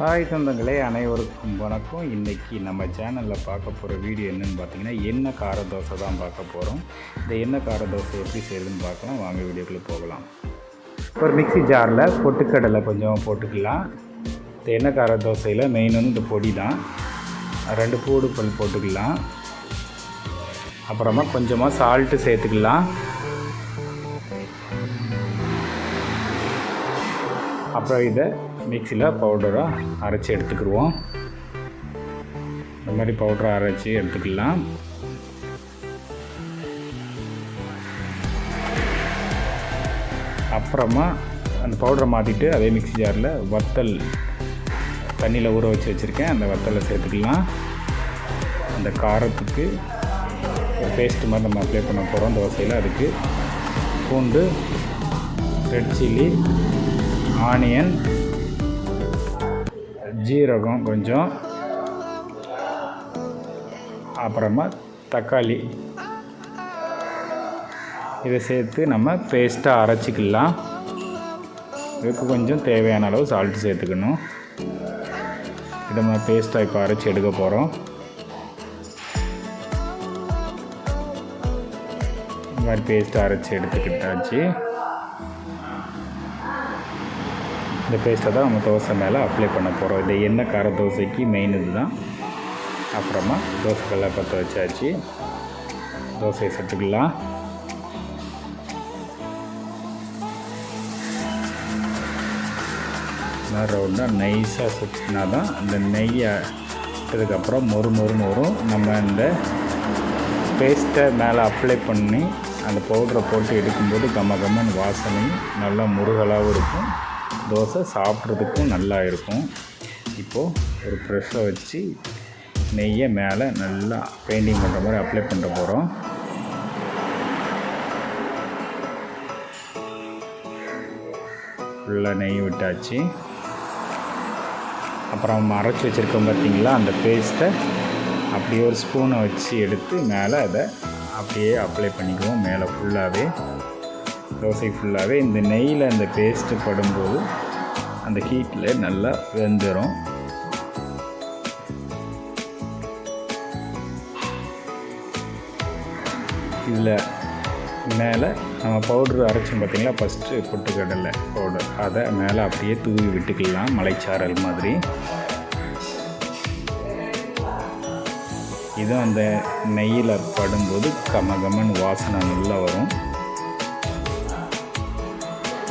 Hi சொந்தங்களே அனைவருக்கும் வணக்கம். இன்றைக்கி நம்ம சேனலில் பார்க்க போகிற வீடியோ என்னென்னு பார்த்தீங்கன்னா என்ன கார தோசை தான் பார்க்க போகிறோம் இந்த எண்ணெய் கார தோசை எப்படி செய்யுதுன்னு பார்க்கலாம். வாங்க வீடியோக்குள்ளே போகலாம். ஒரு மிக்சி ஜாரில் பொட்டுக்கடலை கொஞ்சம் போட்டுக்கலாம். இந்த எண்ணெய் கார தோசையில் மெயின் வந்து இந்த பொடி தான். ரெண்டு பூடு பல் போட்டுக்கலாம். அப்புறமா கொஞ்சமாக சால்ட்டு சேர்த்துக்கலாம். அப்புறம் இதை மிக்சியில் பவுடராக அரைச்சி எடுத்துக்கிடுவோம் இந்த மாதிரி பவுடரை அரைச்சி எடுத்துக்கலாம். அப்புறமா அந்த பவுடரை மாற்றிட்டு அதே மிக்சி ஜாரில் வத்தல் தண்ணியில் ஊற வச்சு வச்சுருக்கேன். அந்த வத்தலை சேர்த்துக்கலாம். அந்த காரத்துக்கு ஒரு பேஸ்ட் மாதிரி நம்ம அப்ளை பண்ண போகிறோம் தோசையில் அதுக்கு பூண்டு ரெட் சில்லி ஆனியன் ஜீரகம் கொஞ்சம். அப்புறமா தக்காளி. இதை சேர்த்து நம்ம பேஸ்ட்டாக அரைச்சிக்கலாம். இதுக்கு கொஞ்சம் தேவையான அளவு சால்ட்டு சேர்த்துக்கணும். இதை நம்ம பேஸ்ட்டாக இப்போ அரைச்சி எடுக்க போகிறோம் இந்த மாதிரி பேஸ்ட்டாக அரைச்சி எடுத்துக்கிட்டாச்சு. இந்த பேஸ்ட்டை தான் நம்ம தோசை மேலே அப்ளை பண்ண போகிறோம் இந்த எண்ணெய் கார தோசைக்கு மெயின் இது தான் அப்புறமா தோசைக்கெல்லாம் பற்ற வச்சாச்சு. தோசையை சுட்டுக்கலாம் ரவுண்டாக நைஸாக சுற்றினா தான் அந்த நெய்யை இதுக்கப்புறம் மொறு மொறுன்னு வரும் நம்ம இந்த பேஸ்ட்டை மேலே அப்ளை பண்ணி அந்த பவுடரை போட்டு எடுக்கும்போது கம்ம கம்மன் வாசனை நல்லா முருகலாகவும் இருக்கும். தோசை சாப்பிட்றதுக்கும் நல்லா இருக்கும். இப்போது ஒரு ப்ரெஷ்ஷை வச்சு நெய்யை மேலே நல்லா பெயிண்டிங் பண்ணுற மாதிரி அப்ளை பண்ணுற போகிறோம் ஃபுல்லாக நெய் விட்டாச்சு. அப்புறம் அரைச்சி வச்சுருக்கோம் பார்த்தீங்களா அந்த பேஸ்ட்டை அப்படியே ஒரு ஸ்பூனை வச்சு எடுத்து மேலே அதை அப்படியே அப்ளை பண்ணிக்குவோம். மேலே ஃபுல்லாகவே தோசை ஃபுல்லாகவே இந்த நெய்யில் அந்த பேஸ்ட்டு படும்போது அந்த ஹீட்டில் நல்லா வெந்துடும் இதில் மேலே நம்ம பவுட்ரு அரைச்சோம் பார்த்திங்களா ஃபஸ்ட்டு பொட்டுக்கடலை பவுடர் அதை மேலே அப்படியே தூவி விட்டுக்கலாம் மலைச்சாரல் மாதிரி. இதுவும் அந்த நெய்யில் படும்போது கம கமன் வாசனை நல்லா வரும்.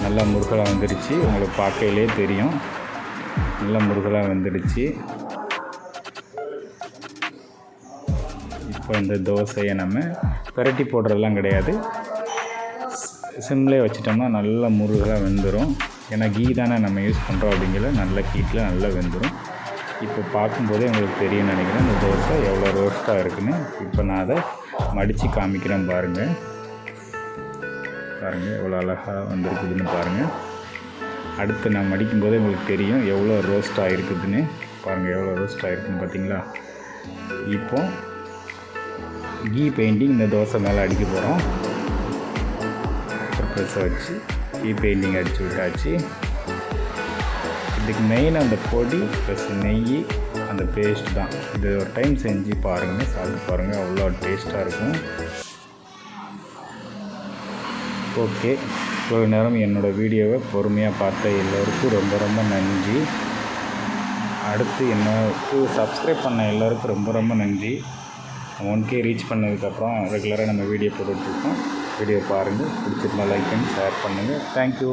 நல்லா முருகலாக வந்துடுச்சு. உங்களுக்கு பார்க்கையிலே தெரியும். நல்லா முருகலாக வந்துடுச்சு. இப்போ இந்த தோசையை நம்ம பெரட்டி போடுறதெல்லாம் கிடையாது. சிம்லேயே வச்சிட்டோம்னா நல்லா முருகலாக வெந்துடும் ஏன்னா கீ தானே நம்ம யூஸ் பண்ணுறோம் அப்படிங்கிற நல்ல கீட்டில் நல்லா வெந்துடும் இப்போ பார்க்கும்போதே உங்களுக்கு தெரியும் நினைக்கிறேன். இந்த தோசை எவ்வளோ ரோஸ்ட்டாக இருக்குன்னு. இப்போ நான் அதை மடித்து காமிக்கிறேன் பாருங்கள் பாருங்கள் எவ்வளோ அழகாக வந்திருக்குதுன்னு பாருங்கள் அடுத்து நான் மடிக்கும்போதே உங்களுக்கு தெரியும் எவ்வளோ ரோஸ்ட் ஆகிருக்குதுன்னு பாருங்கள் எவ்வளோ ரோஸ்ட் ஆகிருக்குன்னு பார்த்தீங்களா இப்போ கீ பெயிண்டிங் இந்த தோசை மேலே அடிக்க போகிறோம் ப்ரெஸ்ஸை வச்சு கீ பெயிண்டிங் அடித்து விட்டாச்சு. இதுக்கு மெயின் அந்த பொடி ப்ளஸ் நெய் அந்த பேஸ்ட் தான். இது ஒரு டைம் செஞ்சு பாருங்கள் சாப்பிட்டு பாருங்கள் அவ்வளோ டேஸ்ட்டாக இருக்கும். ஓகே. இவ்வளோ நேரம் என்னோடய வீடியோவை பொறுமையாக பார்த்த எல்லோருக்கும் ரொம்ப ரொம்ப நன்றி. அடுத்து எனக்கு சப்ஸ்கிரைப் பண்ண எல்லோருக்கும் ரொம்ப ரொம்ப நன்றி. ஒன் கே ரீச் பண்ணதுக்கப்புறம் ரெகுலராக நம்ம வீடியோ போட்டுட்ருக்கோம் வீடியோ பாருங்கள் பிடிச்சிருந்தா லைக் பண்ணி ஷேர் பண்ணுங்கள் தேங்க்யூ